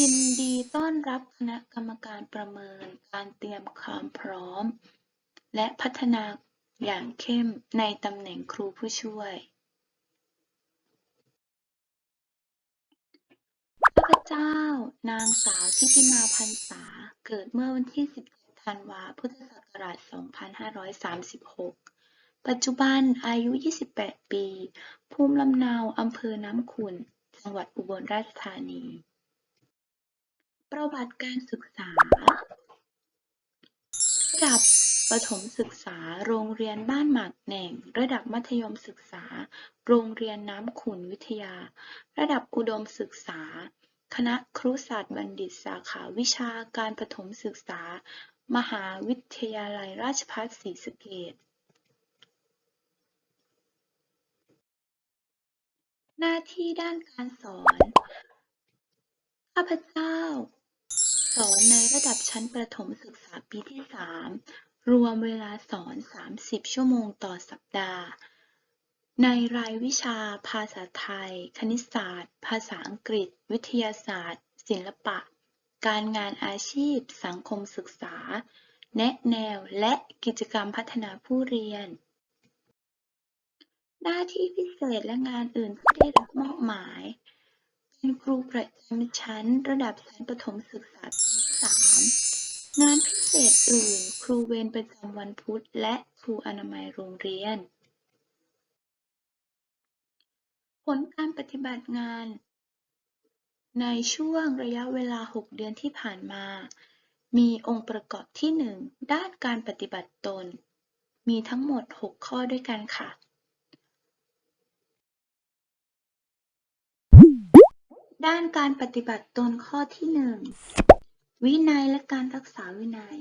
ยินดีต้อนรับคณะกรรมการประเมินการเตรียมความพร้อม และพัฒนาอย่างเข้มในตำแหน่งครูผู้ช่วยข้าพเจ้า นางสาวทิติมาพรรษา เกิดเมื่อวันที่ 17 ธันวาพุทธศักราช 2536 ปัจจุบันอายุ 28 ปี ภูมิลำเนาอำเภอน้ำขุ่น จังหวัดอุบลราชธานี ประวัติการศึกษา ระดับประถมศึกษา โรงเรียนบ้านหมากแหน่ง ระดับมัธยมศึกษา โรงเรียนน้ำขุนวิทยา ระดับอุดมศึกษา คณะครุศาสตร์บัณฑิตสาขาวิชาการประถมศึกษา มหาวิทยาลัยราชภัฏศรีสะเกษหน้าที่ด้านการสอน ข้าพเจ้า สอนในระดับชั้นประถมศึกษาปีที่ 3 รวมเวลาสอน 30 ชั่วโมงต่อสัปดาห์ ในรายวิชาภาษาไทย คณิตศาสตร์ ภาษาอังกฤษ วิทยาศาสตร์ ศิลปะ การงานอาชีพ สังคมศึกษา แนะแนวและกิจกรรมพัฒนาผู้เรียน หน้าที่พิเศษและงานอื่นที่ได้รับมอบหมาย เป็นครูประจำชั้นระดับชั้นประถมศึกษาปีที่ 3 งานพิเศษอื่น ครูเวรประจำวันพุธ และครูอนามัยโรงเรียน ผลการปฏิบัติงาน ในช่วงระยะเวลา 6 เดือนที่ผ่านมา มีองค์ประกอบที่ 1 ด้านการปฏิบัติตน มีทั้งหมด 6 ข้อด้วยกันค่ะ ด้านการปฏิบัติตนข้อที่1วินัยและการรักษาวินัย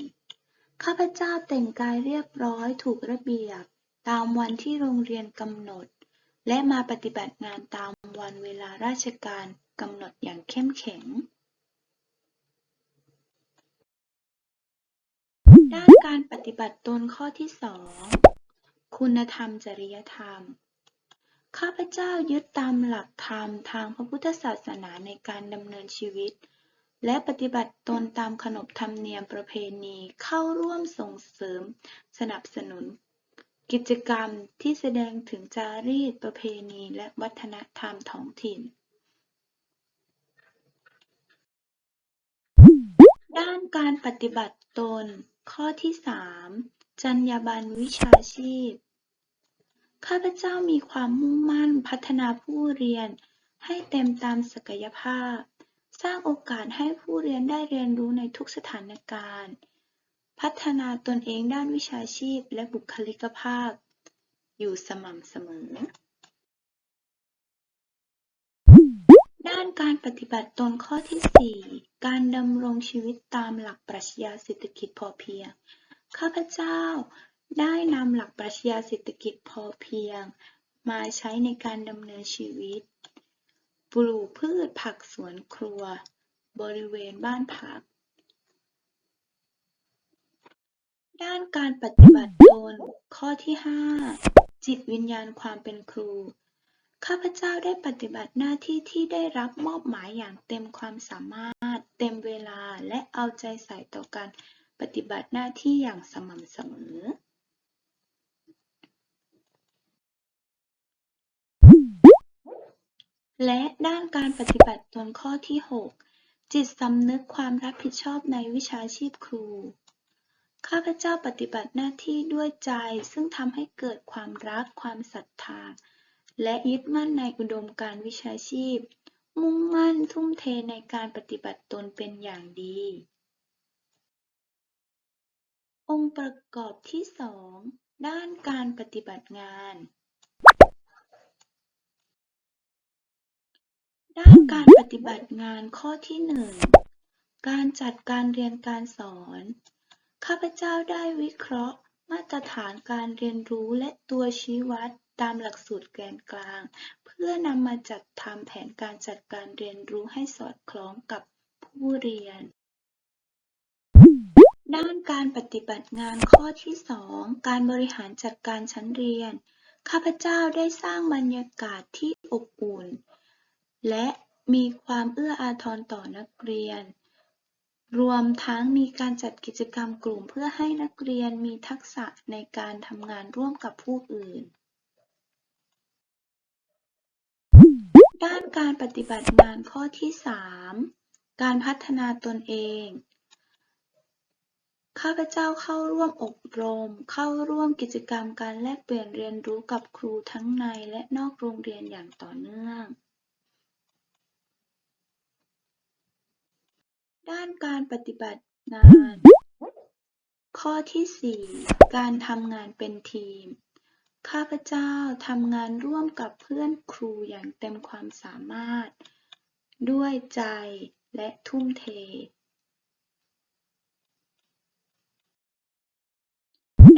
ข้าพเจ้าแต่งกายเรียบร้อยถูกระเบียบ ตามวันที่โรงเรียนกำหนด และมาปฏิบัติงานตามวันเวลาราชการกำหนดอย่างเข้มแข็ง ด้านการปฏิบัติตนข้อที่2คุณธรรมจริยธรรม ข้าพเจ้ายึดตามหลักธรรมทางพระพุทธศาสนาในการดำเนินชีวิต และปฏิบัติตนตามขนบธรรมเนียมประเพณีเข้าร่วมส่งเสริม สนับสนุน กิจกรรมที่แสดงถึงจารีตประเพณีและวัฒนธรรมท้องถิ่น ด้านการปฏิบัติตน ข้อที่ 3 จรรยาบรรณวิชาชีพ ข้าพเจ้ามีความมุ่งมั่นพัฒนาผู้เรียน ให้เต็มตามศักยภาพ สร้างโอกาสให้ผู้เรียนได้เรียนรู้ในทุกสถานการณ์ พัฒนาตนเองด้านวิชาชีพและบุคลิกภาพ อยู่สม่ำเสมอ ด้านการปฏิบัติตนข้อที่ 4 การดำรงชีวิตตามหลักปรัชญาเศรษฐกิจพอเพียง ข้าพเจ้า ได้นำหลักปรัชญาเศรษฐกิจพอเพียง มาใช้ในการดำเนินชีวิต ปลูกพืชผักสวนครัว บริเวณบ้านพัก ด้านการปฏิบัติตนข้อที่ 5 จิตวิญญาณความเป็นครู ข้าพเจ้าได้ปฏิบัติหน้าที่ที่ได้รับมอบหมายอย่างเต็มความสามารถ เต็มเวลาและเอาใจใส่ต่อการปฏิบัติหน้าที่อย่างสม่ำเสมอ และด้านการปฏิบัติตนข้อที่6จิตสำนึกความรับผิดชอบในวิชาชีพครู ข้าพเจ้าปฏิบัติหน้าที่ด้วยใจซึ่งทำให้เกิดความรัก ความศรัทธา และยึดมั่นในอุดมการณ์วิชาชีพ มุ่งมั่นทุ่มเทในการปฏิบัติตนเป็นอย่างดี องค์ประกอบที่ 2 ด้านการปฏิบัติงาน ด้านการปฏิบัติงานข้อที่1การจัดการเรียนการสอน ข้าพเจ้าได้วิเคราะห์ มาตรฐานการเรียนรู้และตัวชี้วัดตามหลักสูตรแกนกลาง เพื่อนำมาจัดทำแผนการจัดการเรียนรู้ให้สอดคล้องกับผู้เรียน ด้านการปฏิบัติงานข้อที่ 2 การบริหารจัดการชั้นเรียน ข้าพเจ้าได้สร้างบรรยากาศที่อบอุ่น และมีความเอื้ออาทรต่อนักเรียน รวมทั้งมีการจัดกิจกรรมกลุ่มเพื่อให้นักเรียนมีทักษะในการทำงานร่วมกับผู้อื่น ด้านการปฏิบัติงานข้อที่ 3 การพัฒนาตนเองข้าพเจ้าเข้าร่วมอบรม เข้าร่วมกิจกรรมการแลกเปลี่ยนเรียนรู้กับครูทั้งในและนอกโรงเรียนอย่างต่อเนื่อง ด้านการปฏิบัติงาน ข้อที่ 4 การทำงานเป็นทีม ข้าพเจ้าทำงานร่วมกับเพื่อนครูอย่างเต็มความสามารถ ด้วยใจและทุ่มเท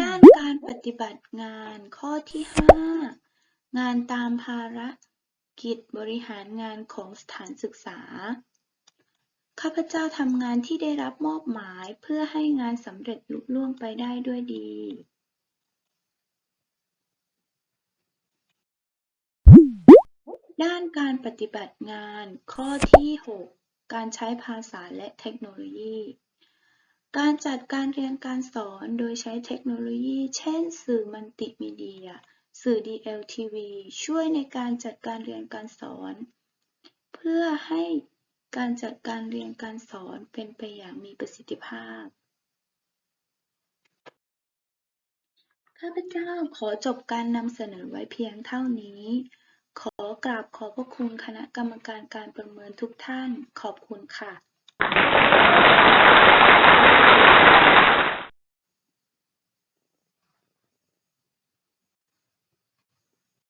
ด้านการปฏิบัติงานข้อที่ 5 งานตามภารกิจบริหารงานของสถานศึกษา ข้าพเจ้าทำงานที่ได้รับมอบหมายเพื่อให้งานสำเร็จลุล่วงไปได้ด้วยดีด้านการปฏิบัติงานข้อที่ 6 การใช้ภาษาและเทคโนโลยี การจัดการเรียนการสอนโดยใช้เทคโนโลยี เช่น สื่อมัลติมีเดีย สื่อ DLTV ช่วยในการจัดการเรียนการสอน เพื่อให้ การจัดการเรียนการสอนเป็นไปอย่างมีประสิทธิภาพ ข้าพเจ้าขอจบการนำเสนอไว้เพียงเท่านี้ ขอกราบขอพระคุณคณะกรรมการการประเมินทุกท่าน ขอบคุณค่ะ